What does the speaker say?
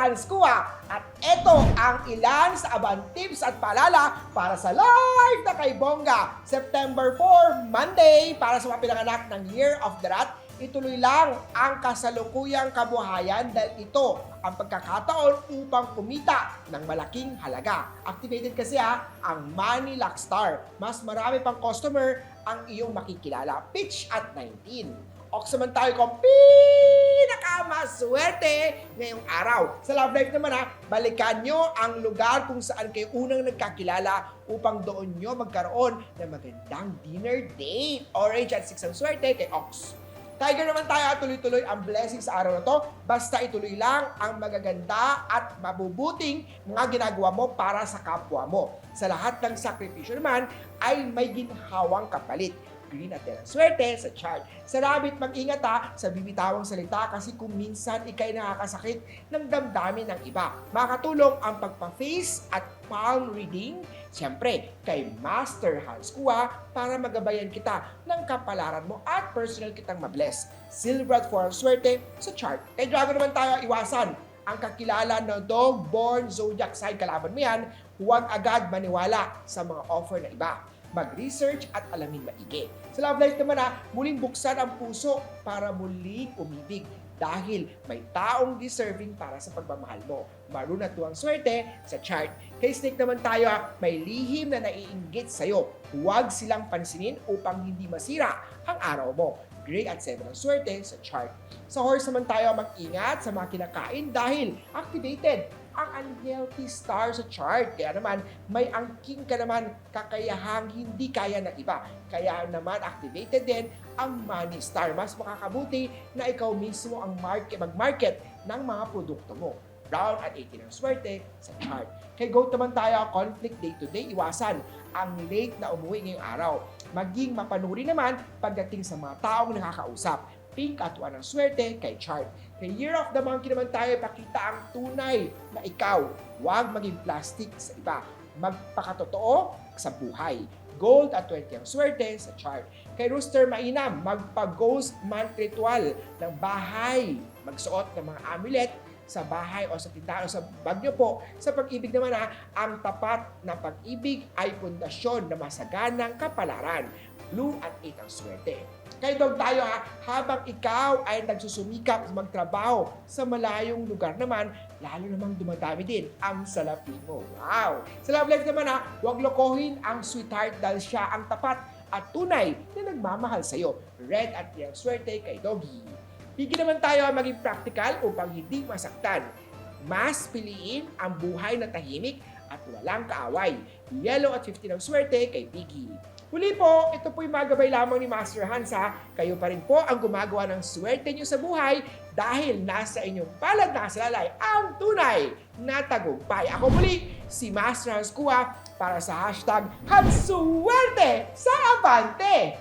Hans Kua. At ito ang ilan sa abang tips at paalala para sa live na kay Bongga. September 4, Monday, para sa mga pinanganak ng Year of the Rat, ituloy lang ang kasalukuyang kabuhayan dahil ito ang pagkakataon upang kumita ng malaking halaga. Activated kasi ha, ang Money Lock Star. Mas marami pang customer ang iyong makikilala. Pitch at 19. Ox naman tayo kung pinakamaswerte ngayong araw. Sa Love Life naman ha, balikan nyo ang lugar kung saan kayo unang nagkakilala upang doon nyo magkaroon ng magandang dinner date. Orange at 6 ang swerte kay Ox. Tiger naman tayo, tuloy-tuloy ang blessing sa araw na to. Basta ituloy lang ang magaganda at mabubuting mga ginagawa mo para sa kapwa mo. Sa lahat ng sakripisyo naman ay may ginhawang kapalit. Green at yan ang swerte sa chart. Sa rabbit, mag-ingat ha sa bibitawang salita kasi kung minsan ikay nakakasakit ng damdamin ng iba. Makatulong ang pagpa-face at palm reading, siyempre, kay Master Hans Kua para magabayan kita ng kapalaran mo at personal kitang mabless. Silver at four ang swerte sa chart. Kay Dragon naman tayo iwasan ang kakilala ng dog-born zodiac sign kalaban mo yan, huwag agad maniwala sa mga offer na iba mag-research at alamin maigi. Sa love life naman ha, muling buksan ang puso para muling umibig dahil may taong deserving para sa pagmamahal mo. Maroon at tuwang swerte sa chart. Kay Snake naman tayo ha, may lihim na naiinggit sa'yo. Huwag silang pansinin upang hindi masira ang araw mo. Gray at 7 ang swerte sa chart. Sa horse naman tayo mag-ingat sa mga kinakain dahil activated ang unhealthy star sa chart. Kaya naman, may angking ka naman kakayahang hindi kaya ng iba. Kaya naman, activated din ang money star. Mas makakabuti na ikaw mismo ang market, mag-market ng mga produkto mo. Brown at 18 ang swerte sa chart. Kay GOAT naman tayo, conflict day-to-day, iwasan ang late na umuwi ngayong araw. Maging mapanuri naman pagdating sa mga taong nakakausap. Pink at 1 ang swerte kay chart. Kay Year of the Monkey naman tayo, pakita ang tunay na ikaw. Huwag maging plastic sa iba. Magpakatotoo sa buhay. Gold at 20 ang swerte sa chart. Kay Rooster Mainam, magpa-ghost month ritual ng bahay. Magsuot ng mga amulet sa bahay o sa tindahan o sa bag nyo po. Sa pag-ibig naman ha, ang tapat na pag-ibig ay pundasyon na masaganang kapalaran. Blue at 8 ang swerte. Kay Dog tayo ha, habang ikaw ay nagsusumikap magtrabaho sa malayong lugar naman, lalo namang dumadami din ang salapi mo. Wow! Sa love life naman ha, huwag lokohin ang sweetheart dahil siya ang tapat at tunay na nagmamahal sa'yo. Red at yung swerte kay Doggy. Higit naman tayo maging practical upang hindi masaktan. Mas piliin ang buhay na tahimik at walang kaaway. Yellow at 15 ang swerte kay Piggy. Huli po, ito po'y magabay lamang ni Master Hansa. Kayo pa rin po ang gumagawa ng swerte nyo sa buhay dahil nasa inyong palad na salalay ang tunay na tagumpay. Ako muli, si Master Hans Kua para sa hashtag Hansuwerte sa Abante!